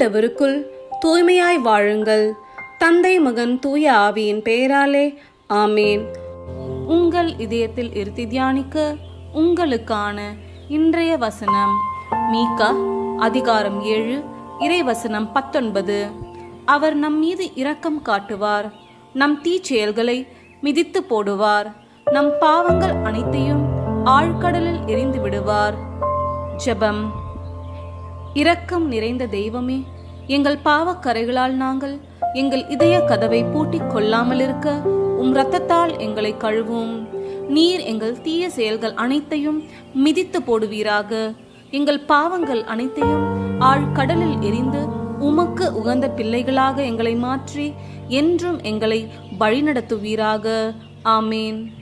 ஆண்டவருக்குள் தூய்மையாய் வாழுங்கள். தந்தை மகன் தூய ஆவியின் பெயராலே ஆமேன். உங்கள் இதயத்தில் இருத்தி தியானிக்க உங்களுக்கான இன்றைய வசனம் மீகா அதிகாரம் ஏழு இறைவசனம் பத்தொன்பது. அவர் நம் மீது இரக்கம் காட்டுவார் நம் தீச்செயல்களை மிதித்து போடுவார் நம் பாவங்கள் அனைத்தையும் ஆழ்கடலில் எரிந்து விடுவார். ஜெபம். இரக்கம் நிறைந்த தெய்வமே எங்கள் பாவக்கரைகளால் நாங்கள் எங்கள் இதய கதவை பூட்டிக் கொள்ளாமல் இருக்க உம் ரத்தத்தால் எங்களை கழுவும். நீர் எங்கள் தீய செயல்கள் அனைத்தையும் மிதித்து போடுவீராக. எங்கள் பாவங்கள் அனைத்தையும் ஆழ்கடலில் எரிந்து உமக்கு உகந்த பிள்ளைகளாக எங்களை மாற்றி என்றும் எங்களை வழிநடத்துவீராக. ஆமேன்.